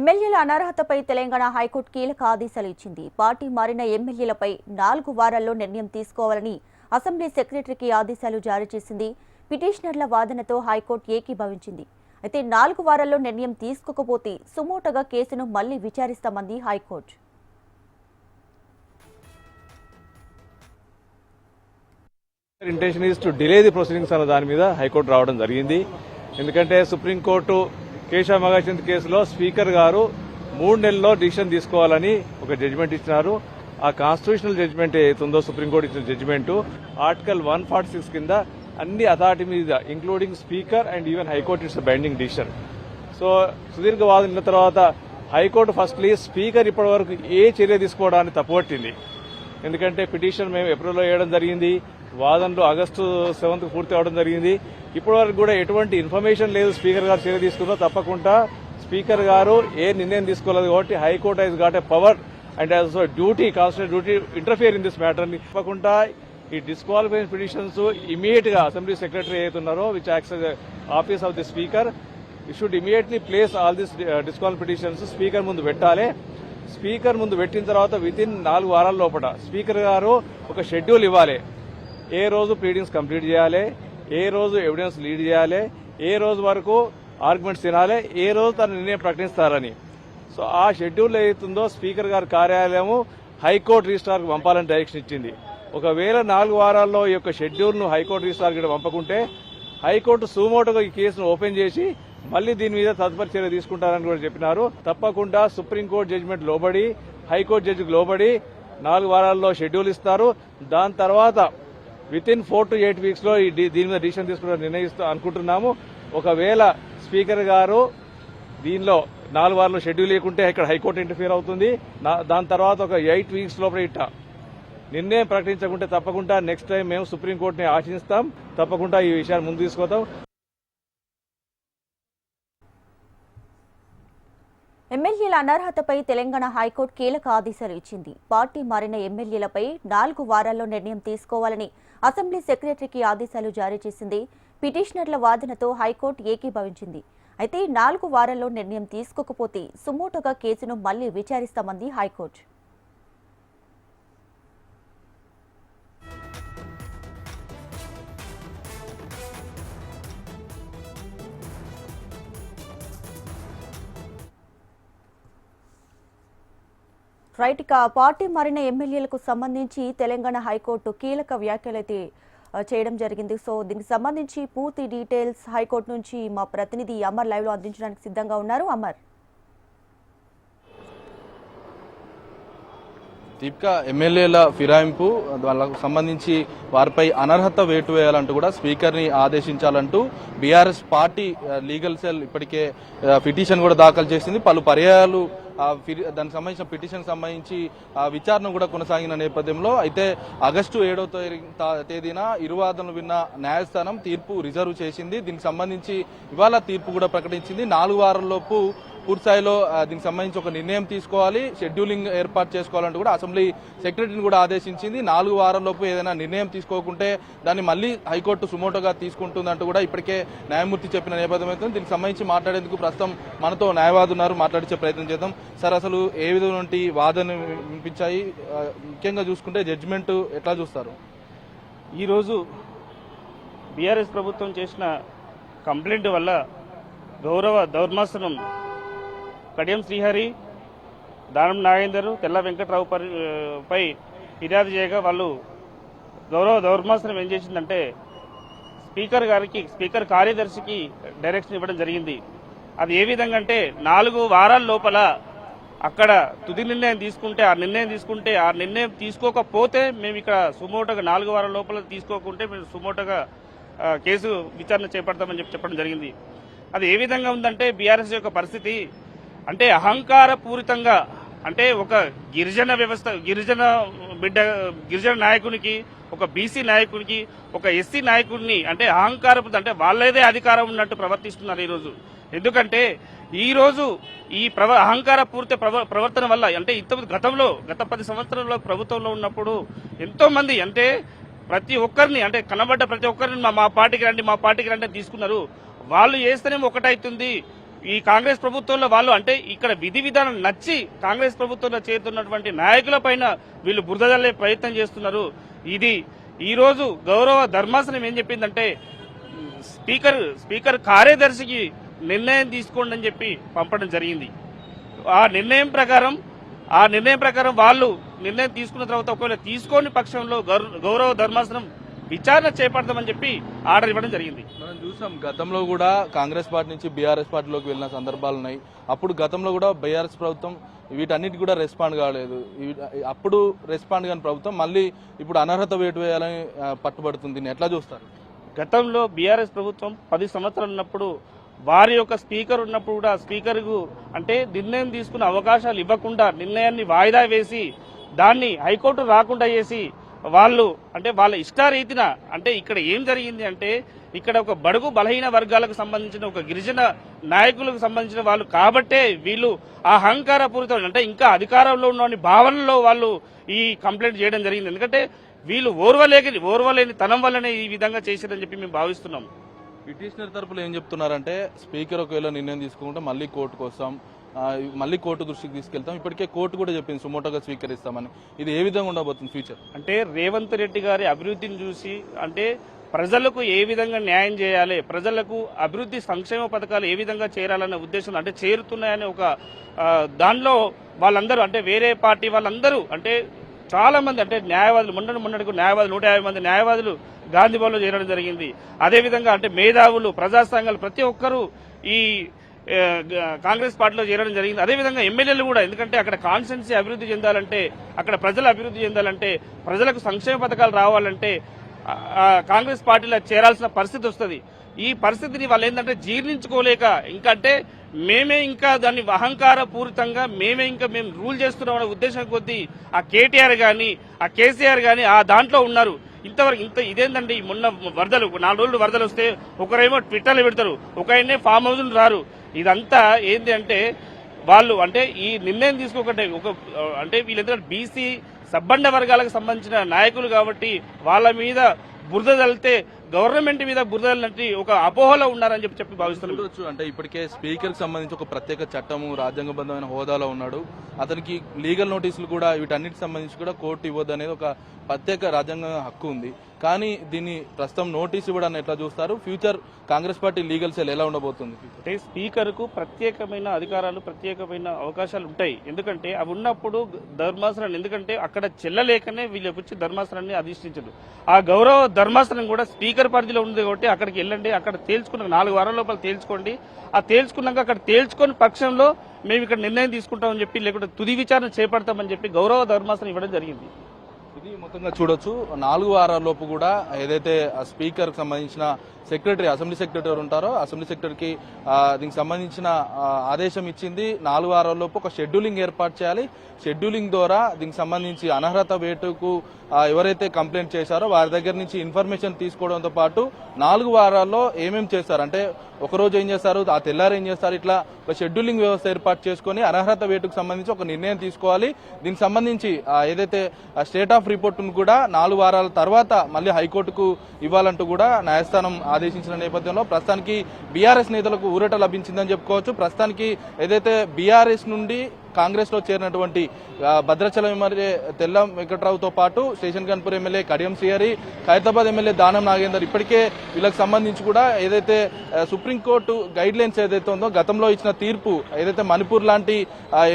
ఎమ్మెల్యేల అనర్హతపై తెలంగాణ హైకోర్టు కీలక ఆదేశాలు ఇచ్చింది. పార్టీ మారిన ఎమ్మెల్యేలపై నాలుగు వారాల్లో నిర్ణయం తీసుకోవాలని అసెంబ్లీ సెక్రటరీకి ఆదేశాలు జారీ చేసింది. పిటిషనర్ల వాదనతో హైకోర్టు ఏకీభవించింది. అయితే నాలుగు వారాల్లో నిర్ణయం తీసుకోకపోతే సుమోటగా కేసును మళ్ళీ విచారిస్తామంది high court. Intention is to delay the proceedings అన్న దాని మీద హైకోర్టు రావడం జరిగింది. ఎందుకంటే సుప్రీంకోర్టు కేశవ మగాచంద్ కేసులో స్పీకర్ గారు మూడు నెలల్లో డిసిషన్ తీసుకోవాలని ఒక జడ్జిమెంట్ ఇచ్చినారు. ఆ కాన్స్టిట్యూషనల్ జడ్జిమెంట్ ఏదైతుందో సుప్రీంకోర్టు ఇచ్చిన judgment article one forty six కింద అన్ని అథారిటీ మీద including speaker and even high court it's binding decision so సుదీర్ఘ వాదన తర్వాత హైకోర్టు ఫస్ట్లీ స్పీకర్ ఇప్పటివరకు ఏ చర్య తీసుకోవడానికి తప్పుపట్టింది. ఎందుకంటే పిటిషన్ మేము ఏప్రిల్లో వేయడం జరిగింది. వాదనలు ఆగస్టు సెవెంత్ పూర్తి అవడం జరిగింది. ఇప్పటివరకు కూడా ఎటువంటి ఇన్ఫర్మేషన్ లేదు. స్పీకర్ గారు చర్య తీసుకుందో తప్పకుండా స్పీకర్ గారు ఏ నిర్ణయం తీసుకోలేదు కాబట్టి high court has got a power and also duty constitute duty interfere in this matter తప్పకుండా ఈ డిస్క్వాలిఫైన్ పిటిషన్స్ ఇమీడియట్గా అసెంబ్లీ సెక్రటరీ అవుతున్నారో which acts office of the speaker should immediately place all this disqual petitions speaker ముందు పెట్టాలి. Speaker ముందు పెట్టిన తర్వాత with in నాలుగు వారాల లోపల స్పీకర్ గారు ఒక షెడ్యూల్ ఇవ్వాలి. ఏ రోజు ప్లీడింగ్స్ కంప్లీట్ చేయాలి ఏ రోజు ఎవిడెన్స్ లీడ్ చేయాలి ఏ రోజు వరకు ఆర్గ్యుమెంట్స్ తినాలి ఏ రోజు తన నిర్ణయం ప్రకటిస్తారని. సో ఆ షెడ్యూల్ ఏదైతుందో స్పీకర్ గారి కార్యాలయము హైకోర్టు రిజిస్ట్రార్కి పంపాలని డైరెక్షన్ ఇచ్చింది. ఒకవేళ నాలుగు వారాల్లో ఈ యొక్క షెడ్యూల్ను హైకోర్టు రిజిస్ట్రార్కి పంపకుంటే హైకోర్టు సుమోటోగా ఈ కేసును ఓపెన్ చేసి మళ్ళీ దీని మీద తదుపరి చర్య తీసుకుంటారని కూడా చెప్పినారు. తప్పకుండా సుప్రీంకోర్టు జడ్జిమెంట్ లోబడి హైకోర్టు జడ్జికి లోబడి నాలుగు వారాల్లో షెడ్యూల్ ఇస్తారు. దాని తర్వాత within four to eight వీక్స్లో ఈ దీని మీద డిసిషన్ తీసుకుంటారు నిర్ణయిస్తూ అనుకుంటున్నాము. ఒకవేళ స్పీకర్ గారు దీనిలో నాలుగు వారాలు షెడ్యూల్ లేకుంటే ఇక్కడ హైకోర్టు ఇంటర్ఫియర్ అవుతుంది. నా- దాని తర్వాత ఒక ఎయిట్ వీక్స్ లోపల ఇట్ట నిర్ణయం ప్రకటించకుంటే తప్పకుండా నెక్స్ట్ టైం మేము సుప్రీంకోర్టుని ఆశిస్తాం. తప్పకుండా ఈ విషయాన్ని ముందు తీసుకొస్తాం. ఎమ్మెల్యేల అనర్హతపై తెలంగాణ హైకోర్టు కీలక ఆదేశాలు ఇచ్చింది. పార్టీ మారిన ఎమ్మెల్యేలపై నాలుగు వారాల్లో నిర్ణయం తీసుకోవాలని అసెంబ్లీ సెక్రటరీకి ఆదేశాలు జారీ చేసింది. పిటిషనర్ల వాదనతో హైకోర్టు ఏకీభవించింది. అయితే నాలుగు వారాల్లో నిర్ణయం తీసుకోకపోతే సుమోటోగా కేసును మళ్ళీ విచారిస్తామంది హైకోర్టు. రైట్ ఇక పార్టీ మారిన ఎమ్మెల్యేలకు సంబంధించి తెలంగాణ హైకోర్టు కీలక వ్యాఖ్యలైతే చేయడం జరిగింది. సో దీనికి సంబంధించి పూర్తి డీటెయిల్స్ హైకోర్టు నుంచి మా ప్రతినిధి అమర్ లైవ్లో అందించడానికి సిద్ధంగా ఉన్నారు. అమర్. దీపిక ఎమ్మెల్యేల ఫిరాయింపు వాళ్ళకు సంబంధించి వారిపై అనర్హత వేటు వేయాలంటూ కూడా స్పీకర్ని ఆదేశించాలంటూ బీఆర్ఎస్ పార్టీ లీగల్ సెల్ ఇప్పటికే పిటిషన్ కూడా దాఖలు చేసింది. పలు పర్యాయాలు దానికి సంబంధించిన పిటిషన్ సంబంధించి ఆ, విచారణ కూడా కొనసాగిన నేపథ్యంలో అయితే ఆగస్టు ఏడవ తారీ- తా- తేదీన ఇరువాదనలు విన్న న్యాయస్థానం తీర్పు రిజర్వ్ చేసింది. దీనికి సంబంధించి ఇవాళ తీర్పు కూడా ప్రకటించింది. నాలుగు వారాల్లోపు పూర్తిస్థాయిలో దీనికి సంబంధించి ఒక నిర్ణయం తీసుకోవాలి షెడ్యూలింగ్ ఏర్పాటు చేసుకోవాలంటూ కూడా అసెంబ్లీ సెక్రటరీని కూడా ఆదేశించింది. నాలుగు వారాల్లోపు ఏదైనా నిర్ణయం తీసుకోకుంటే దాన్ని మళ్ళీ హైకోర్టు సుమోటోగా తీసుకుంటుందంటూ కూడా ఇప్పటికే న్యాయమూర్తి చెప్పిన నేపథ్యం అయితే దీనికి సంబంధించి మాట్లాడేందుకు ప్రస్తుతం మనతో న్యాయవాది ఉన్నారు. మాట్లాడించే ప్రయత్నం చేద్దాం. సార్ అసలు ఏ విధమైన వాదన వినిపించాయి? ముఖ్యంగా చూసుకుంటే జడ్జిమెంట్ ఎట్లా చూస్తారు? ఈరోజు బీఆర్ఎస్ ప్రభుత్వం చేసిన కంప్లైంట్ వల్ల గౌరవ దౌర్మాసనం కడియం శ్రీహరి దానం నాగేందర్ తెల్ల వెంకట్రావు పరి- పై ఫిర్యాదు చేయగా వాళ్ళు గౌరవ దౌర్మాసనం ఏం చేసిందంటే స్పీకర్ గారికి స్పీకర్ కార్యదర్శికి డైరెక్షన్ ఇవ్వడం జరిగింది. అది ఏ విధంగా అంటే నాలుగు వారాల లోపల అక్కడ తుది నిర్ణయం తీసుకుంటే ఆ నిర్ణయం తీసుకుంటే ఆ నిర్ణయం తీసుకోకపోతే మేము ఇక్కడ సుమోటోగా నాలుగు వారాల లోపల తీసుకోకుంటే మేము సుమోటోగా కేసు విచారణ చేపడతామని చెప్పి చెప్పడం జరిగింది. అది ఏ విధంగా ఉందంటే బీఆర్ఎస్ యొక్క పరిస్థితి అంటే అహంకారపూరితంగా అంటే ఒక గిరిజన వ్యవస్థ గిరిజన బిడ్డ గిరిజన నాయకునికి ఒక బీసీ నాయకునికి ఒక ఎస్సీ నాయకుడిని అంటే అహంకారపు అంటే వాళ్ళదే అధికారం ఉన్నట్టు ప్రవర్తిస్తున్నారు ఈరోజు. ఎందుకంటే ఈరోజు ఈ ప్రవ అహంకార పూర్తి ప్రవ- ప్రవర్తన వల్ల అంటే ఇంత గతంలో గత పది సంవత్సరంలో ప్రభుత్వంలో ఉన్నప్పుడు ఎంతో మంది అంటే ప్రతి ఒక్కరిని అంటే కనబడ్డ ప్రతి ఒక్కరిని మా పార్టీకి రండి మా పార్టీకి రండి తీసుకున్నారు. వాళ్ళు చేస్తేనేమో ఒకటైతుంది. ఈ కాంగ్రెస్ ప్రభుత్వంలో వాళ్ళు అంటే ఇక్కడ విధి విధానం నచ్చి కాంగ్రెస్ ప్రభుత్వంలో చేరుతున్నటువంటి నాయకుల పైన వీళ్ళు బురదజల్లే ప్రయత్నం చేస్తున్నారు. ఇది ఈరోజు గౌరవ ధర్మాసనం ఏం చెప్పిందంటే స్పీకర్ స్పీకర్ కార్యదర్శికి నిర్ణయం తీసుకోండి అని చెప్పి పంపడం జరిగింది. ఆ నిర్ణయం ప్రకారం ఆ నిర్ణయం ప్రకారం వాళ్ళు నిర్ణయం తీసుకున్న తర్వాత ఒకవేళ తీసుకోని పక్షంలో గౌర- గౌరవ ధర్మాసనం విచారణ చేపడతామని చెప్పి ఆర్డర్ ఇవ్వడం జరిగింది. మనం చూసాం గతంలో కూడా కాంగ్రెస్ పార్టీ నుంచి బీఆర్ఎస్ పార్టీలోకి వెళ్ళిన సందర్భాలు ఉన్నాయి. అప్పుడు గతంలో కూడా బీఆర్ఎస్ ప్రభుత్వం వీటన్నిటి కూడా రెస్పాండ్ కాలేదు. అప్పుడు రెస్పాండ్ కాని ప్రభుత్వం మళ్ళీ ఇప్పుడు అనర్హత వేటు వేయాలని పట్టుబడుతుంది. ఎట్లా చూస్తారు? గతంలో బీఆర్ఎస్ ప్రభుత్వం పది సంవత్సరాలు ఉన్నప్పుడు వారి యొక్క స్పీకర్ ఉన్నప్పుడు కూడా స్పీకర్కు అంటే నిర్ణయం తీసుకునే అవకాశాలు ఇవ్వకుండా నిర్ణయాన్ని వాయిదా వేసి దాన్ని హైకోర్టు రాకుండా చేసి వాళ్ళు అంటే వాళ్ళ ఇష్టారీతిన అంటే ఇక్కడ ఏం జరిగింది అంటే ఇక్కడ ఒక బడుగు బలహీన వర్గాలకు సంబంధించిన ఒక గిరిజన నాయకులకు సంబంధించిన వాళ్ళు కాబట్టే వీళ్ళు ఆ అహంకారపూరితం అంటే ఇంకా అధికారంలో ఉన్న భావనలో వాళ్ళు ఈ కంప్లైంట్ చేయడం జరిగింది. ఎందుకంటే వీళ్ళు ఓర్వలేక ఓర్వలేని తనం వల్లనే ఈ విధంగా చేశారని చెప్పి మేము భావిస్తున్నాం. పిటిషనర్ తరపులు ఏం చెప్తున్నారంటే స్పీకర్ ఒకవేళ నిర్ణయం తీసుకుంటే మళ్ళీ కోర్టుకు వస్తాం. మళ్ళీ కోర్టు దృష్టికి తీసుకెళ్తాం. ఇప్పటికే కోర్టు కూడా చెప్పింది సుమోటోగా స్వీకరిస్తామని. ఇది ఏ విధంగా ఉండబోతుంది ఫ్యూచర్ అంటే రేవంత్ రెడ్డి గారి అభివృద్ధిని చూసి అంటే ప్రజలకు ఏ విధంగా న్యాయం చేయాలి ప్రజలకు అభివృద్ధి సంక్షేమ పథకాలు ఏ విధంగా చేరాలనే ఉద్దేశం అంటే చేరుతున్నాయనే ఒక దానిలో వాళ్ళందరూ అంటే వేరే పార్టీ వాళ్ళందరూ అంటే చాలా మంది అంటే న్యాయవాదులు మొన్నటి మొన్నటికి న్యాయవాదులు నూట యాభై మంది న్యాయవాదులు గాంధీభవన్లో చేరడం జరిగింది. అదేవిధంగా అంటే మేధావులు ప్రజా సంఘాలు ప్రతి ఒక్కరూ ఈ కాంగ్రెస్ పార్టీలో చేరడం జరిగింది. అదేవిధంగా ఎమ్మెల్యేలు కూడా ఎందుకంటే అక్కడ కాన్స్టెన్సీ అభివృద్ధి చెందాలంటే అక్కడ ప్రజలు అభివృద్ధి చెందాలంటే ప్రజలకు సంక్షేమ పథకాలు రావాలంటే కాంగ్రెస్ పార్టీలో చేరాల్సిన పరిస్థితి వస్తుంది. ఈ పరిస్థితిని వాళ్ళు ఏంటంటే జీర్ణించుకోలేక ఇంకంటే మేమే ఇంకా దాన్ని అహంకార పూరితంగా మేమే ఇంకా మేము రూల్ చేస్తున్నాం అనే ఉద్దేశం కొద్దీ ఆ కేటీఆర్ కానీ ఆ కేసీఆర్ కానీ ఆ దాంట్లో ఉన్నారు. ఇంతవరకు ఇంత ఇదేంటండి మొన్న వరదలు నాలుగు రోజులు వరదలు వస్తే ఒకరేమో ట్విట్టర్లు పెడతారు. ఒక ఆయనే ఫామ్ హౌస్లు రారు. ఇదంతా ఏంటి అంటే వాళ్ళు అంటే ఈ నిర్ణయం తీసుకోకంటే ఒక అంటే వీళ్ళందరూ బీసీ సబ్బండ వర్గాలకు సంబంధించిన నాయకులు కాబట్టి వాళ్ళ మీద బురద తల్లితే గవర్నమెంట్ మీద బురద ఒక అపోహలో ఉన్నారని చెప్పి చెప్పి భావిస్తున్నాం. అంటే ఇప్పటికే స్పీకర్ సంబంధించి ఒక ప్రత్యేక చట్టము రాజ్యాంగబద్ధమైన హోదాలో ఉన్నాడు. అతనికి లీగల్ నోటీసులు కూడా వీటన్నిటి సంబంధించి కూడా కోర్టు ఇవ్వద్దు అనేది ఒక ప్రత్యేక రాజ్యాంగ హక్కు ఉంది. కానీ దీన్ని ప్రస్తుతం నోటీస్ ఇవ్వడాన్ని ఎట్లా చూస్తారు? Future Congress party legal cell ఎలా ఉండబోతుంది? అంటే స్పీకర్కు ప్రత్యేకమైన అధికారాలు ప్రత్యేకమైన అవకాశాలు ఉంటాయి. ఎందుకంటే అవి ఉన్నప్పుడు ధర్మాసనం ఎందుకంటే అక్కడ చెల్లలేకనే వీళ్ళకి వచ్చి ధర్మాసనాన్ని అధిష్ఠించదు. ఆ గౌరవ ధర్మాసనం కూడా స్పీకర్ పరిధిలో ఉంది కాబట్టి అక్కడికి వెళ్ళండి అక్కడ తేల్చుకున్న నాలుగు వారాల లోపల తేల్చుకోండి. ఆ తేల్చుకున్నాక అక్కడ తేల్చుకొని పక్షంలో మేము ఇక్కడ నిర్ణయం తీసుకుంటామని చెప్పి లేకుంటే తుది విచారణ చేపడతామని చెప్పి గౌరవ ధర్మాసనం ఇవ్వడం జరిగింది. ఇది మొత్తంగా చూడొచ్చు. నాలుగు వారాల లోపు కూడా ఏదైతే స్పీకర్కి స్పీకర్ సంబంధించిన సెక్రటరీ అసెంబ్లీ సెక్రటరీ ఉంటారో అసెంబ్లీ సెక్రటరీకి దీనికి సంబంధించిన ఆదేశం ఇచ్చింది. నాలుగు వారాల లోపు ఒక షెడ్యూలింగ్ ఏర్పాటు చేయాలి. షెడ్యూలింగ్ ద్వారా దీనికి సంబంధించి అనర్హత వేటుకు ఎవరైతే కంప్లైంట్ చేశారో వారి దగ్గర నుంచి ఇన్ఫర్మేషన్ తీసుకోవడంతో పాటు నాలుగు వారాల్లో ఏమేం చేస్తారు అంటే ఒక రోజు ఏం చేస్తారు ఆ తెల్లారు ఏం చేస్తారు? ఇట్లా ఒక షెడ్యూలింగ్ వ్యవస్థ ఏర్పాటు చేసుకొని అనర్హత వేటుకు సంబంధించి ఒక నిర్ణయం తీసుకోవాలి. దీనికి సంబంధించి ఏదైతే స్టేట్ ఆఫ్ రిపోర్ట్ను కూడా నాలుగు వారాల తర్వాత మళ్ళీ హైకోర్టుకు ఇవ్వాలంటూ కూడా న్యాయస్థానం ఆదేశించిన నేపథ్యంలో ప్రస్తుతానికి బీఆర్ఎస్ నేతలకు ఊరట లభించిందని చెప్పుకోవచ్చు. ప్రస్తుతానికి ఏదైతే బీఆర్ఎస్ నుండి కాంగ్రెస్లో చేరినటువంటి భద్రాచలం ఎమ్మెల్యే తెల్లం వెంకట్రావుతో పాటు station Ghanpur MLA Kadiyam Srihari Khairatabad MLA Danam Nagender ఇప్పటికే వీళ్ళకి సంబంధించి కూడా ఏదైతే సుప్రీంకోర్టు గైడ్ లైన్స్ ఏదైతే ఉందో గతంలో ఇచ్చిన తీర్పు ఏదైతే మణిపూర్ లాంటి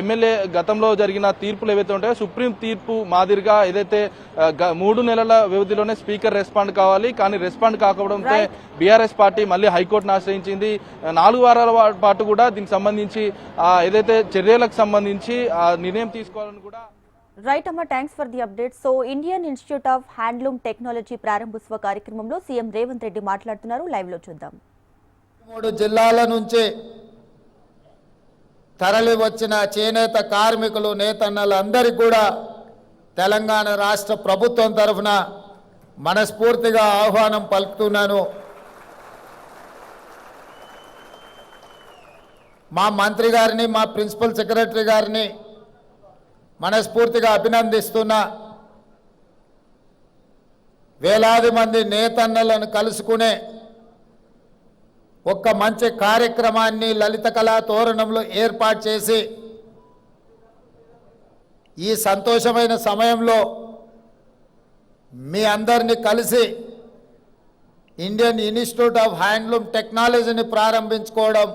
ఎమ్మెల్యే గతంలో జరిగిన తీర్పులు ఏవైతే ఉంటాయో సుప్రీం తీర్పు మాదిరిగా ఏదైతే మూడు నెలల వ్యవధిలోనే స్పీకర్ రెస్పాండ్ కావాలి. కానీ రెస్పాండ్ కాకపోవడంతో బీఆర్ఎస్ పార్టీ మళ్ళీ హైకోర్టును ఆశ్రయించింది. నాలుగు వారాల పాటు కూడా దీనికి సంబంధించి ఏదైతే చర్యలకు సంబంధించి ఆ నిర్ణయం తీసుకోవాలని కూడా రైట్ అమ్మ thanks for the update so Indian institute of handloom technology ప్రారంభోత్సవ కార్యక్రమంలో సీఎం రేవంత్ రెడ్డి మాట్లాడుతున్నారు. లైవ్లో చూద్దాం. మూడు జిల్లాల నుంచి తరలి వచ్చిన చేనేత కార్మికులు నేతన్నలు అందరికీ కూడా తెలంగాణ రాష్ట్ర ప్రభుత్వం తరఫున మనస్ఫూర్తిగా ఆహ్వానం పలుకుతున్నాను. మా మంత్రి గారిని మా ప్రిన్సిపల్ సెక్రటరీ గారిని మనస్ఫూర్తిగా అభినందిస్తున్నా. వేలాది మంది నేతన్నలను కలుసుకునే ఒక్క మంచి కార్యక్రమాన్ని లలిత కళా తోరణంలో ఏర్పాటు చేసి ఈ సంతోషమైన సమయంలో మీ అందరినీ కలిసి ఇండియన్ ఇన్స్టిట్యూట్ ఆఫ్ హ్యాండ్లూమ్ టెక్నాలజీని ప్రారంభించుకోవడం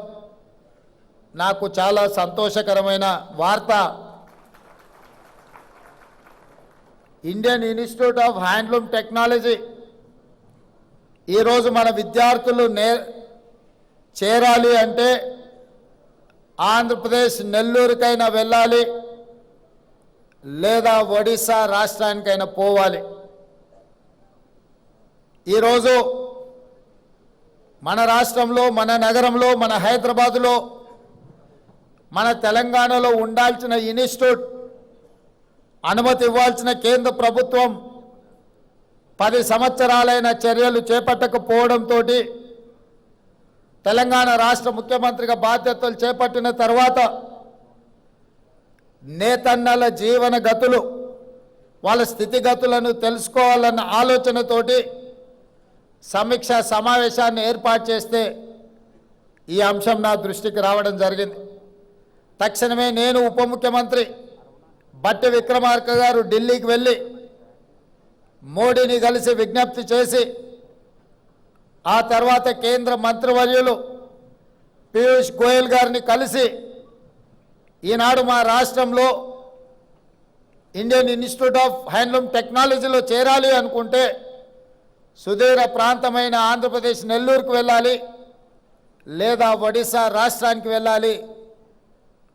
నాకు చాలా సంతోషకరమైన వార్త. Indian institute of handloom technology. ఈరోజు మన విద్యార్థులు నే చేరాలి అంటే ఆంధ్రప్రదేశ్ నెల్లూరుకైనా వెళ్ళాలి లేదా ఒడిశా రాష్ట్రానికైనా పోవాలి. ఈరోజు మన రాష్ట్రంలో మన నగరంలో మన హైదరాబాదులో మన తెలంగాణలో ఉండాల్సిన ఇన్స్టిట్యూట్ అనుమతి ఇవ్వాల్సిన కేంద్ర ప్రభుత్వం పది సంవత్సరాలైన చర్యలు చేపట్టకపోవడంతో తెలంగాణ రాష్ట్ర ముఖ్యమంత్రిగా బాధ్యతలు చేపట్టిన తర్వాత నేతన్నల జీవన గతులు వాళ్ళ స్థితిగతులను తెలుసుకోవాలన్న ఆలోచనతోటి సమీక్ష సమావేశాన్ని ఏర్పాటు చేస్తే ఈ అంశం నా దృష్టికి రావడం జరిగింది. తక్షణమే నేను ఉప ముఖ్యమంత్రి బట్టి విక్రమార్క గారు ఢిల్లీకి వెళ్ళి మోడీని కలిసి విజ్ఞప్తి చేసి ఆ తర్వాత కేంద్ర మంత్రివర్యులు పీయూష్ గోయల్ గారిని కలిసి ఈనాడు మా రాష్ట్రంలో ఇండియన్ ఇన్స్టిట్యూట్ ఆఫ్ హ్యాండ్లూమ్ టెక్నాలజీలో చేరాలి అనుకుంటే సుదూర ప్రాంతమైన ఆంధ్రప్రదేశ్ నెల్లూరుకు వెళ్ళాలి లేదా ఒడిశా రాష్ట్రానికి వెళ్ళాలి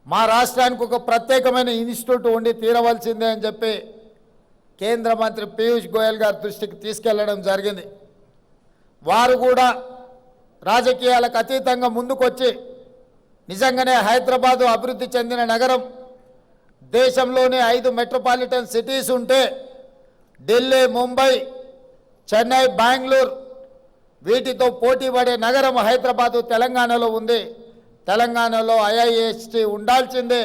మా రాష్ట్రానికి ఒక ప్రత్యేకమైన ఇన్స్టిట్యూట్ ఉండి తీరవలసిందే అని చెప్పి కేంద్ర మంత్రి పీయూష్ గోయల్ గారి దృష్టికి తీసుకెళ్ళడం జరిగింది. వారు కూడా రాజకీయాలకు అతీతంగా ముందుకొచ్చి నిజంగానే హైదరాబాదు అభివృద్ధి చెందిన నగరం దేశంలోనే ఐదు మెట్రోపాలిటన్ సిటీస్ ఉంటే ఢిల్లీ ముంబై చెన్నై బెంగళూరు వీటితో పోటీ పడే నగరం హైదరాబాదు తెలంగాణలో ఉంది. తెలంగాణలో ఐఐఎస్టి ఉండాల్సిందే.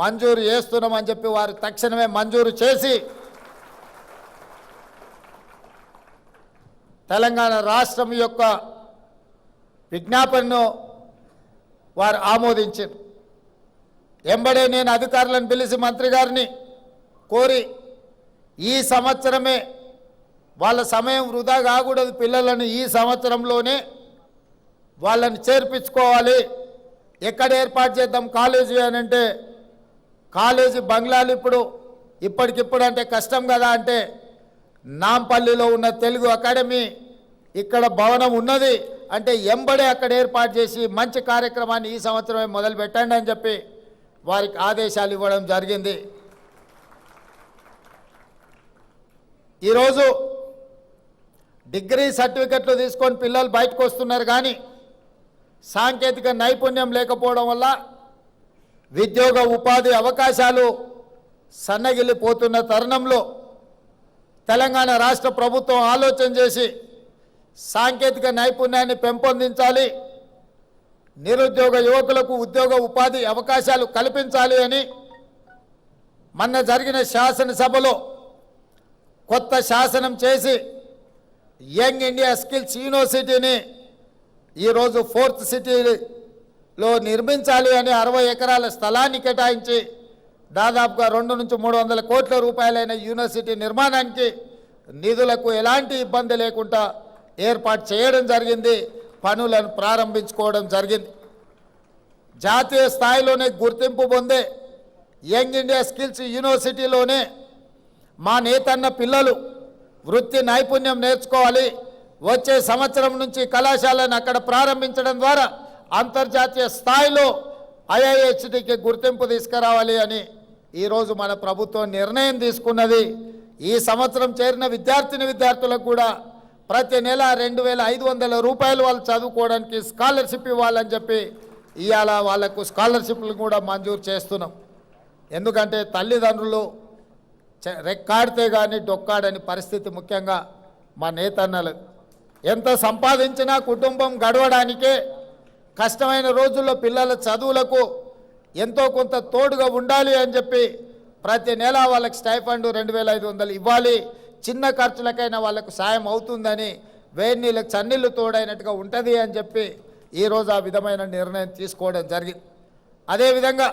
మంజూరు చేస్తున్నామని చెప్పి వారు తక్షణమే మంజూరు చేసి తెలంగాణ రాష్ట్రం యొక్క విజ్ఞాపనను వారు ఆమోదించారు. ఎంబడే నేను అధికారులను పిలిచి మంత్రి గారిని కోరి ఈ సంవత్సరమే వాళ్ళ సమయం వృధా కాకూడదు పిల్లలను ఈ సంవత్సరంలోనే వాళ్ళని చేర్పించుకోవాలి. ఎక్కడ ఏర్పాటు చేద్దాం కాలేజీ అని అంటే కాలేజీ బంగ్లాలు ఇప్పుడు ఇప్పటికిప్పుడు అంటే కష్టం కదా అంటే నాంపల్లిలో ఉన్న తెలుగు అకాడమీ ఇక్కడ భవనం ఉన్నది అంటే ఎంబడే అక్కడ ఏర్పాటు చేసి మంచి కార్యక్రమాన్ని ఈ సంవత్సరమే మొదలు పెట్టండి అని చెప్పి వారికి ఆదేశాలు ఇవ్వడం జరిగింది. ఈరోజు డిగ్రీ సర్టిఫికెట్లు తీసుకొని పిల్లలు బయటకు వస్తున్నారు కానీ సాంకేతిక నైపుణ్యం లేకపోవడం వల్ల ఉద్యోగ ఉపాధి అవకాశాలు సన్నగిల్లిపోతున్న తరుణంలో తెలంగాణ రాష్ట్ర ప్రభుత్వం ఆలోచన చేసి సాంకేతిక నైపుణ్యాన్ని పెంపొందించాలి నిరుద్యోగ యువకులకు ఉద్యోగ ఉపాధి అవకాశాలు కల్పించాలి అని మొన్న జరిగిన శాసనసభలో కొత్త శాసనం చేసి యంగ్ ఇండియా స్కిల్స్ యూనివర్సిటీని ఈరోజు ఫోర్త్ సిటీలో నిర్మించాలి అని అరవై ఎకరాల స్థలాన్ని కేటాయించి దాదాపుగా రెండు నుంచి మూడు వందల కోట్ల రూపాయలైన యూనివర్సిటీ నిర్మాణానికి నిధులకు ఎలాంటి ఇబ్బంది లేకుండా ఏర్పాటు చేయడం జరిగింది పనులను ప్రారంభించుకోవడం జరిగింది. జాతీయ స్థాయిలోనే గుర్తింపు పొందే యంగ్ ఇండియా స్కిల్స్ యూనివర్సిటీలోనే మా నేతన్న పిల్లలు వృత్తి నైపుణ్యం నేర్చుకోవాలి వచ్చే సంవత్సరం నుంచి కళాశాలను అక్కడ ప్రారంభించడం ద్వారా అంతర్జాతీయ స్థాయిలో ఐఐహెచ్డికి గుర్తింపు తీసుకురావాలి అని ఈరోజు మన ప్రభుత్వం నిర్ణయం తీసుకున్నది. ఈ సంవత్సరం చేరిన విద్యార్థిని విద్యార్థులకు కూడా ప్రతి నెల రెండు వేల ఐదు వందల రూపాయలు వాళ్ళు చదువుకోవడానికి స్కాలర్షిప్ ఇవ్వాలని చెప్పి ఇవాళ వాళ్ళకు స్కాలర్షిప్లు కూడా మంజూరు చేస్తున్నాం. ఎందుకంటే తల్లిదండ్రులు చె- రెక్కాడితే కానీ డొక్కాడని పరిస్థితి ముఖ్యంగా మా నేతన్నలు ఎంత సంపాదించినా కుటుంబం గడవడానికే కష్టమైన రోజుల్లో పిల్లల చదువులకు ఎంతో కొంత తోడుగా ఉండాలి అని చెప్పి ప్రతి నెల వాళ్ళకి స్టైఫండ్ రెండు వేల ఐదు వందలు ఇవ్వాలి. చిన్న ఖర్చులకైనా వాళ్ళకు సాయం అవుతుందని వేడి నీళ్ళకి చన్నీళ్ళు తోడైనట్టుగా ఉంటుంది అని చెప్పి ఈరోజు ఆ విధమైన నిర్ణయం తీసుకోవడం జరిగింది. అదేవిధంగా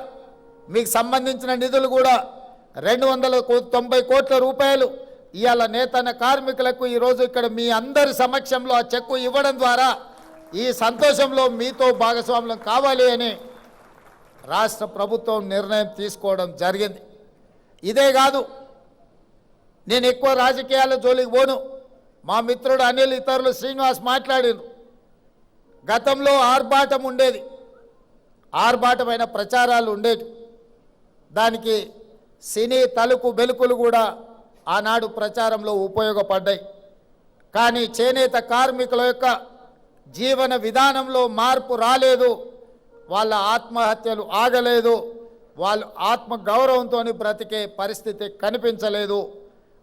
మీకు సంబంధించిన నిధులు కూడా రెండు వందల తొంభై కోట్ల రూపాయలు ఇవాళ నేతన్న కార్మికులకు ఈరోజు ఇక్కడ మీ అందరి సమక్షంలో ఆ చెక్కు ఇవ్వడం ద్వారా ఈ సంతోషంలో మీతో భాగస్వామ్యం కావాలి అని రాష్ట్ర ప్రభుత్వం నిర్ణయం తీసుకోవడం జరిగింది. ఇదే కాదు నేను ఎక్కువ రాజకీయాల జోలికి పోను. మా మిత్రుడు అనిల్ ఇతరులు శ్రీనివాస్ మాట్లాడారు. గతంలో ఆర్భాటం ఉండేది. ఆర్భాటమైన ప్రచారాలు ఉండేవి. దానికి సినీ తలుకు బెలుకులు కూడా ఆనాడు ప్రచారంలో ఉపయోగపడ్డాయి. కానీ చేనేత కార్మికుల యొక్క జీవన విధానంలో మార్పు రాలేదు. వాళ్ళ ఆత్మహత్యలు ఆగలేదు. వాళ్ళు ఆత్మగౌరవంతో బ్రతికే పరిస్థితి కనిపించలేదు.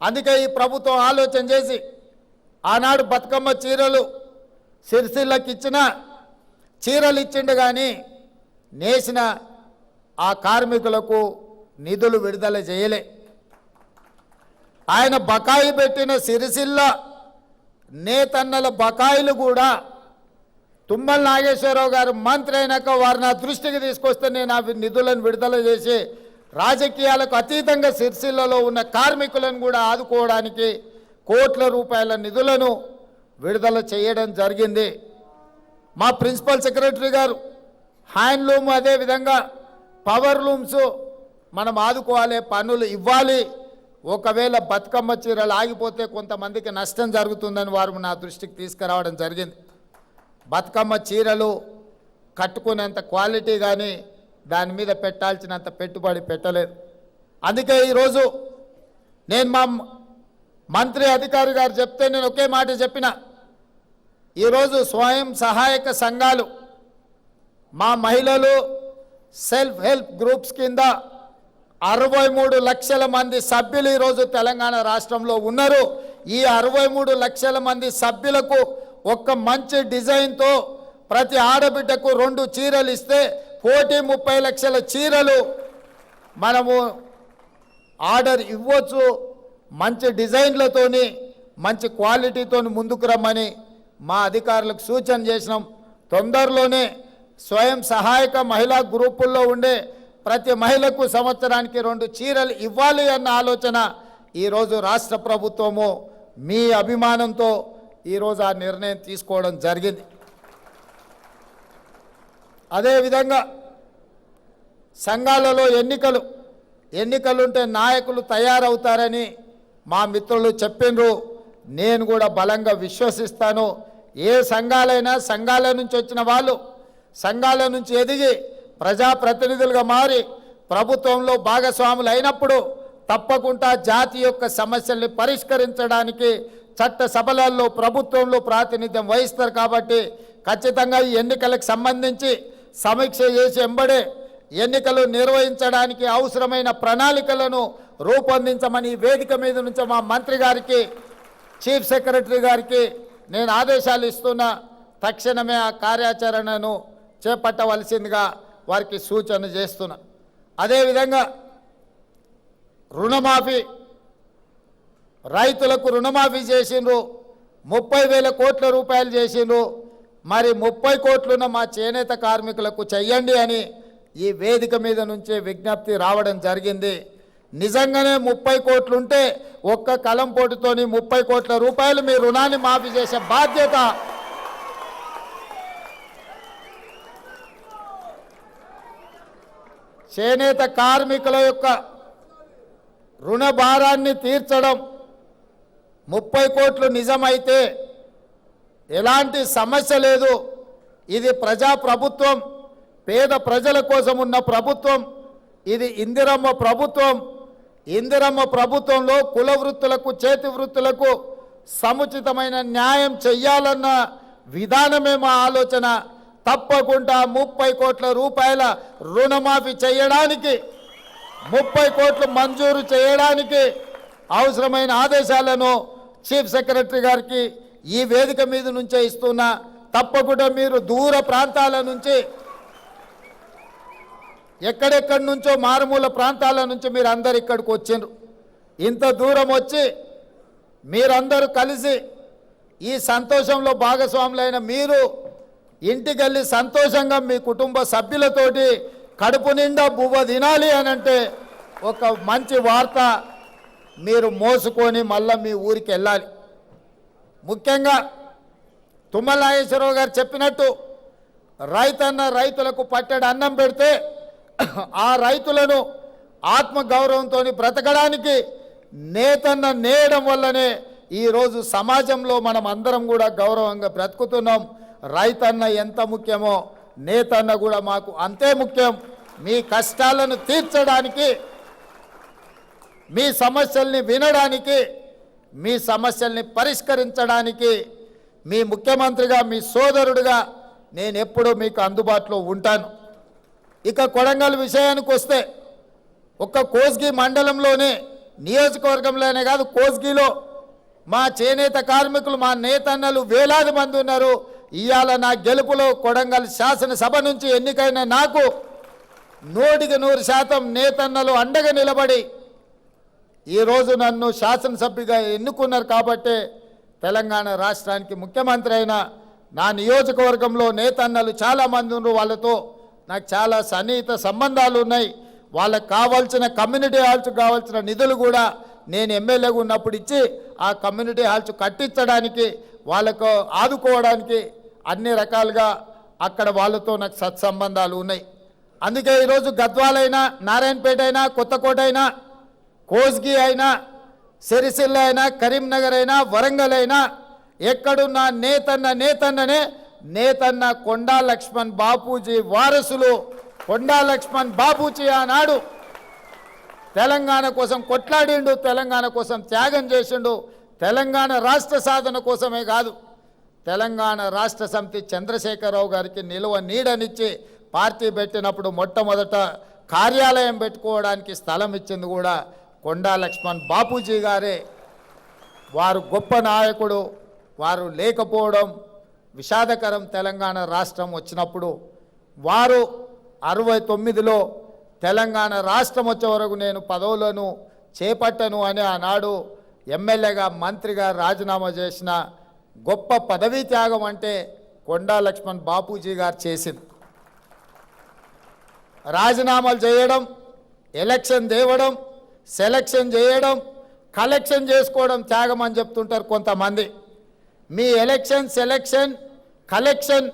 అందుకే ఈ ప్రభుత్వం ఆలోచన చేసి ఆనాడు బతుకమ్మ చీరలు సిరిసిల్లకి ఇచ్చిన చీరలు ఇచ్చిండు కానీ నేసిన ఆ కార్మికులకు నిధులు విడుదల చేయలే. ఆయన బకాయి పెట్టిన సిరిసిల్ల నేతన్నల బకాయిలు కూడా తుమ్మల నాగేశ్వరరావు గారు మంత్రి అయినాక వారు నా దృష్టికి తీసుకొస్తే నేను అవి నిధులను విడుదల చేసి రాజకీయాలకు అతీతంగా సిరిసిల్లలో ఉన్న కార్మికులను కూడా ఆదుకోవడానికి కోట్ల రూపాయల నిధులను విడుదల చేయడం జరిగింది. మా ప్రిన్సిపల్ సెక్రటరీ గారు హ్యాండ్లూమ్ అదేవిధంగా పవర్ లూమ్స్ మనం ఆదుకోవాలి పనులు ఇవ్వాలి. ఒకవేళ బతుకమ్మ చీరలు ఆగిపోతే కొంతమందికి నష్టం జరుగుతుందని వారు నా దృష్టికి తీసుకురావడం జరిగింది. బతుకమ్మ చీరలు కట్టుకునేంత క్వాలిటీ కానీ దాని మీద పెట్టాల్సినంత పెట్టుబడి పెట్టలేదు. అందుకే ఈరోజు నేను మా మంత్రి అధికారి గారు చెప్తే నేను ఒకే మాట చెప్పిన. ఈరోజు స్వయం సహాయక సంఘాలు మా మహిళలు సెల్ఫ్ హెల్ప్ గ్రూప్స్ కింద అరవై మూడు లక్షల మంది సభ్యులు ఈరోజు తెలంగాణ రాష్ట్రంలో ఉన్నారు. ఈ అరవై మూడు లక్షల మంది సభ్యులకు ఒక్క మంచి డిజైన్తో ప్రతి ఆడబిడ్డకు రెండు చీరలు ఇస్తే కోటి ముప్పై లక్షల చీరలు మనము ఆర్డర్ ఇవ్వచ్చు. మంచి డిజైన్లతోని మంచి క్వాలిటీతోని ముందుకు రమ్మని మా అధికారులకు సూచన చేసినాం. తొందరలోనే స్వయం సహాయక మహిళా గ్రూపుల్లో ఉండే ప్రతి మహిళకు సంవత్సరానికి రెండు చీరలు ఇవ్వాలి అన్న ఆలోచన ఈరోజు రాష్ట్ర ప్రభుత్వము మీ అభిమానంతో ఈరోజు ఆ నిర్ణయం తీసుకోవడం జరిగింది. అదేవిధంగా సంఘాలలో ఎన్నికలు ఎన్నికలుంటే నాయకులు తయారవుతారని మా మిత్రులు చెప్పిండ్రు నేను కూడా బలంగా విశ్వసిస్తాను. ఏ సంఘాలైనా సంఘాల నుంచి వచ్చిన వాళ్ళు సంఘాల నుంచి ఎదిగి ప్రజాప్రతినిధులుగా మారి ప్రభుత్వంలో భాగస్వాములు అయినప్పుడు తప్పకుండా జాతి యొక్క సమస్యల్ని పరిష్కరించడానికి చట్ట సభలలో ప్రభుత్వంలో ప్రాతినిధ్యం వహిస్తారు కాబట్టి ఖచ్చితంగా ఈ ఎన్నికలకు సంబంధించి సమీక్ష చేసి ఎంబడే ఎన్నికలు నిర్వహించడానికి అవసరమైన ప్రణాళికలను రూపొందించమని వేదిక మీద నుంచి మా మంత్రి గారికి చీఫ్ సెక్రటరీ గారికి నేను ఆదేశాలు ఇస్తున్న. తక్షణమే ఆ కార్యాచరణను చేపట్టవలసిందిగా వారికి సూచన చేస్తున్నా. అదేవిధంగా రుణమాఫీ రైతులకు రుణమాఫీ చేసిండ్రు ముప్పై వేల కోట్ల రూపాయలు చేసిండ్రు. మరి ముప్పై కోట్లున్న మా చేనేత కార్మికులకు చెయ్యండి అని ఈ వేదిక మీద నుంచే విజ్ఞప్తి రావడం జరిగింది. నిజంగానే ముప్పై కోట్లుంటే ఒక్క కలం పోటుతోని ముప్పై కోట్ల రూపాయలు మీ రుణాన్ని మాఫీ చేసే బాధ్యత చేనేత కార్మికుల యొక్క రుణ భారాన్ని తీర్చడం ముప్పై కోట్లు నిజమైతే ఎలాంటి సమస్య లేదు. ఇది ప్రజా ప్రభుత్వం పేద ప్రజల కోసం ఉన్న ప్రభుత్వం ఇది ఇందిరమ్మ ప్రభుత్వం. ఇందిరమ్మ ప్రభుత్వంలో కుల వృత్తులకు చేతి వృత్తులకు సముచితమైన న్యాయం చెయ్యాలన్న విధానమే మా ఆలోచన. తప్పకుండా ముప్పై కోట్ల రూపాయల రుణమాఫీ చేయడానికి ముప్పై కోట్లు మంజూరు చేయడానికి అవసరమైన ఆదేశాలను చీఫ్ సెక్రటరీ గారికి ఈ వేదిక మీద నుంచే ఇస్తున్నా. తప్పకుండా మీరు దూర ప్రాంతాల నుంచి ఎక్కడెక్కడి నుంచో మారుమూల ప్రాంతాల నుంచి మీరు అందరు ఇక్కడికి వచ్చిండ్రు. ఇంత దూరం వచ్చి మీరందరూ కలిసి ఈ సంతోషంలో భాగస్వాములైన మీరు ఇంటికెళ్ళి సంతోషంగా మీ కుటుంబ సభ్యులతోటి కడుపు నిండా బువ్వ తినాలి అని అంటే ఒక మంచి వార్త మీరు మోసుకొని మళ్ళీ మీ ఊరికి వెళ్ళాలి. ముఖ్యంగా తుమ్మల నాగేశ్వరరావు గారు చెప్పినట్టు రైతన్న రైతులకు పట్టెడు అన్నం పెడితే ఆ రైతులను ఆత్మగౌరవంతో బ్రతకడానికి నేతన్న నేయడం వల్లనే ఈరోజు సమాజంలో మనం అందరం కూడా గౌరవంగా బ్రతుకుతున్నాం. రైతన్న ఎంత ముఖ్యమో నేతన్న కూడా మాకు అంతే ముఖ్యం. మీ కష్టాలను తీర్చడానికి మీ సమస్యల్ని వినడానికి మీ సమస్యల్ని పరిష్కరించడానికి మీ ముఖ్యమంత్రిగా మీ సోదరుడిగా నేను ఎప్పుడూ మీకు అందుబాటులో ఉంటాను. ఇక కొడంగల్ విషయానికి వస్తే ఒక్క కోస్గి మండలంలోనే నియోజకవర్గంలోనే కాదు కోస్గిలో మా చేనేత కార్మికులు మా నేతన్నలు వేలాది మంది ఉన్నారు. ఇవాళ నా గెలుపులో కొడంగల్ శాసనసభ నుంచి ఎన్నికైన నాకు నూటికి నూరు శాతం నేతన్నలు అండగా నిలబడి ఈరోజు నన్ను శాసనసభ్యుగా ఎన్నుకున్నారు కాబట్టే తెలంగాణ రాష్ట్రానికి ముఖ్యమంత్రి అయిన నా నియోజకవర్గంలో నేతన్నలు చాలామంది ఉన్నారు. వాళ్ళతో నాకు చాలా సన్నిహిత సంబంధాలు ఉన్నాయి. వాళ్ళకు కావాల్సిన కమ్యూనిటీ హాల్స్ కావాల్సిన నిధులు కూడా నేను ఎమ్మెల్యేగా ఉన్నప్పుడు ఇచ్చి ఆ కమ్యూనిటీ హాల్స్ కట్టించడానికి వాళ్ళకు ఆదుకోవడానికి అన్ని రకాలుగా అక్కడ వాళ్ళతో నాకు సత్సంబంధాలు ఉన్నాయి. అందుకే ఈరోజు గద్వాలైనా నారాయణపేట అయినా కొత్తకోట అయినా కోస్గి అయినా సిరిసిల్ల అయినా కరీంనగర్ అయినా వరంగల్ అయినా ఎక్కడున్న నేతన్న నేతన్ననే నేతన్న కొండా లక్ష్మణ్ బాపూజీ వారసులు కొండా లక్ష్మణ్ బాపూజీ ఆనాడు తెలంగాణ కోసం కొట్లాడిండు తెలంగాణ కోసం త్యాగం చేసిండు తెలంగాణ రాష్ట్ర సాధన కోసమే కాదు. తెలంగాణ రాష్ట్ర సమితి చంద్రశేఖరరావు గారికి నిలువ నీడనిచ్చి పార్టీ పెట్టినప్పుడు మొట్టమొదట కార్యాలయం పెట్టుకోవడానికి స్థలం ఇచ్చింది కూడా కొండా లక్ష్మణ్ బాపూజీ గారే. వారు గొప్ప నాయకుడు వారు లేకపోవడం విషాదకరం తెలంగాణ రాష్ట్రం వచ్చినప్పుడు. వారు అరవై తొమ్మిదిలో తెలంగాణ రాష్ట్రం వచ్చే వరకు నేను పదవులను చేపట్టను అని ఆనాడు ఎమ్మెల్యేగా మంత్రిగా రాజీనామా చేసిన గొప్ప పదవీ త్యాగం అంటే కొండా లక్ష్మణ్ బాపూజీ గారు చేసింది. రాజీనామాలు చేయడం ఎలక్షన్ తేవడం సెలక్షన్ చేయడం కలెక్షన్ చేసుకోవడం త్యాగం అని చెప్తుంటారు కొంతమంది. మీ ఎలక్షన్ సెలక్షన్ కలెక్షన్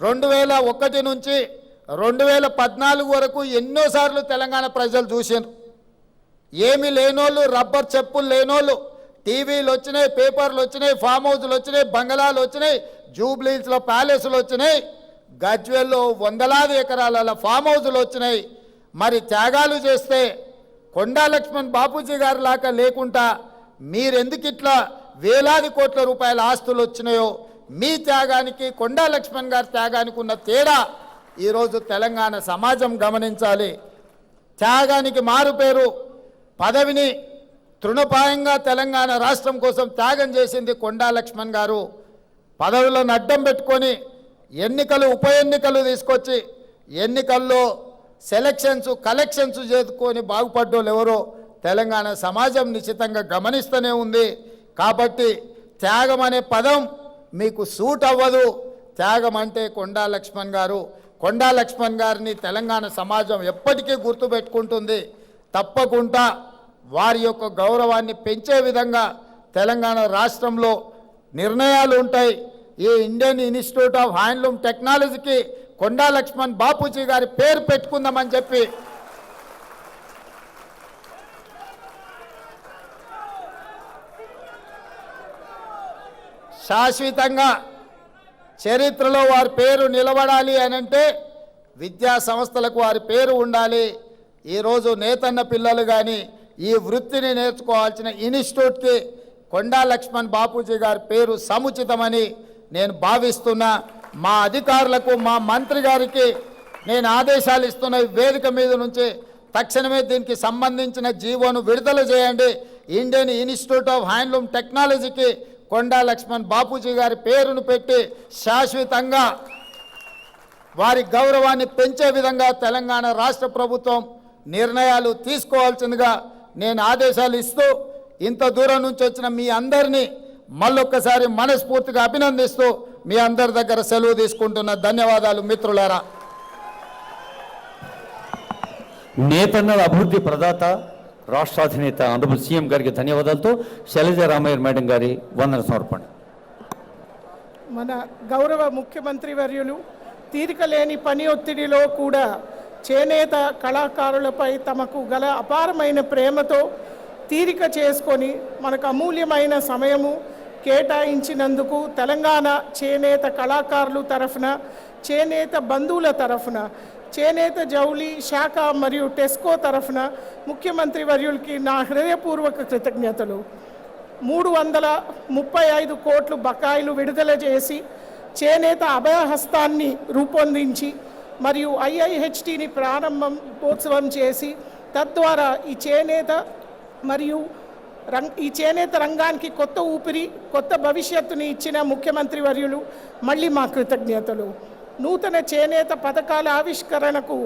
రెండు వేల ఒకటి నుంచి రెండు వేల పద్నాలుగు వరకు ఎన్నోసార్లు తెలంగాణ ప్రజలు చూశారు ఏమి లేనోళ్ళు రబ్బర్ చెప్పులు లేనోళ్ళు టీవీలు వచ్చినాయి పేపర్లు వచ్చినాయి ఫామ్ హౌస్లు వచ్చినాయి బంగళాలు వచ్చినాయి జూబ్లీస్లో ప్యాలెస్లు వచ్చినాయి గజ్వెల్లో వందలాది ఎకరాల ఫామ్ హౌస్లు వచ్చినాయి. మరి త్యాగాలు చేస్తే కొండా లక్ష్మణ్ బాపూజీ గారి లాగా లేకుండా మీరెందుకు ఇట్లా వేలాది కోట్ల రూపాయల ఆస్తులు వచ్చినాయో మీ త్యాగానికి కొండా లక్ష్మణ్ గారి త్యాగానికి ఉన్న తేడా ఈరోజు తెలంగాణ సమాజం గమనించాలి. త్యాగానికి మారు పేరు పదవిని తృణపాయంగా తెలంగాణ రాష్ట్రం కోసం త్యాగం చేసింది కొండా లక్ష్మణ్ గారు. పదవులను అడ్డం పెట్టుకొని ఎన్నికలు ఉప ఎన్నికలు తీసుకొచ్చి ఎన్నికల్లో సెలక్షన్స్ కలెక్షన్స్ చేసుకొని బాగుపడ్డోళ్ళు ఎవరో తెలంగాణ సమాజం నిశ్చితంగా గమనిస్తూనే ఉంది. కాబట్టి త్యాగం అనే పదం మీకు సూట్ అవ్వదు. త్యాగం అంటే కొండా లక్ష్మణ్ గారు. కొండా లక్ష్మణ్ గారిని తెలంగాణ సమాజం ఎప్పటికీ గుర్తుపెట్టుకుంటుంది. తప్పకుండా వారి యొక్క గౌరవాన్ని పెంచే విధంగా తెలంగాణ రాష్ట్రంలో నిర్ణయాలు ఉంటాయి. ఈ ఇండియన్ ఇన్స్టిట్యూట్ ఆఫ్ హ్యాండ్లూమ్ టెక్నాలజీకి కొండా లక్ష్మణ్ బాపూజీ గారి పేరు పెట్టుకుందామని చెప్పి శాశ్వతంగా చరిత్రలో వారి పేరు నిలబడాలి అని అంటే విద్యా సంస్థలకు వారి పేరు ఉండాలి. ఈరోజు నేతన్న పిల్లలు కానీ ఈ వృత్తిని నేర్చుకోవాల్సిన ఇన్స్టిట్యూట్కి కొండా లక్ష్మణ్ బాపూజీ గారి పేరు సముచితమని నేను భావిస్తున్నా. మా అధికారులకు మా మంత్రి గారికి నేను ఆదేశాలు ఇస్తున్న వేదిక మీద నుంచి తక్షణమే దీనికి సంబంధించిన జీవోను విడుదల చేయండి. ఇండియన్ ఇన్స్టిట్యూట్ ఆఫ్ హ్యాండ్లూమ్ టెక్నాలజీకి కొండా లక్ష్మణ్ బాపూజీ గారి పేరును పెట్టి శాశ్వతంగా వారి గౌరవాన్ని పెంచే విధంగా తెలంగాణ రాష్ట్ర ప్రభుత్వం నిర్ణయాలు తీసుకోవాల్సిందిగా నేను ఆదేశాలు ఇస్తూ ఇంత దూరం నుంచి వచ్చిన మీ అందరినీ మళ్ళొక్కసారి మనస్ఫూర్తిగా అభినందిస్తూ మీ అందరి దగ్గర సెలవు తీసుకుంటున్న ధన్యవాదాలు మిత్రులారా. నేతన్నల అభివృద్ధి ప్రదాత రాష్ట్ర అధినేత ఆంధ్రప్రదేశ్ సీఎం గారికి ధన్యవాదాలతో శైలజ రామయ్య మేడం గారి వందన సమర్పణ. మన గౌరవ ముఖ్యమంత్రి వర్యులు తీరిక లేని పని ఒత్తిడిలో కూడా చేనేత కళాకారులపై తమకు గల అపారమైన ప్రేమతో తీరిక చేసుకొని మనకు అమూల్యమైన సమయము కేటాయించినందుకు తెలంగాణ చేనేత కళాకారులు తరఫున చేనేత బంధువుల తరఫున చేనేత జౌలి శాఖ మరియు టెస్కో తరఫున ముఖ్యమంత్రి వర్యులకి నా హృదయపూర్వక కృతజ్ఞతలు. మూడు వందల ముప్పై ఐదు కోట్లు బకాయిలు విడుదల చేసి చేనేత అభయహస్తాన్ని రూపొందించి మరియు ఐఐహెచ్టిని ప్రారంభోత్సవం చేసి తద్వారా ఈ చేనేత మరియు రంగ్ ఈ చేనేత రంగానికి కొత్త ఊపిరి కొత్త భవిష్యత్తుని ఇచ్చిన ముఖ్యమంత్రి వర్యులు మళ్ళీ మా కృతజ్ఞతలు. నూతన చేనేత పథకాల ఆవిష్కరణకు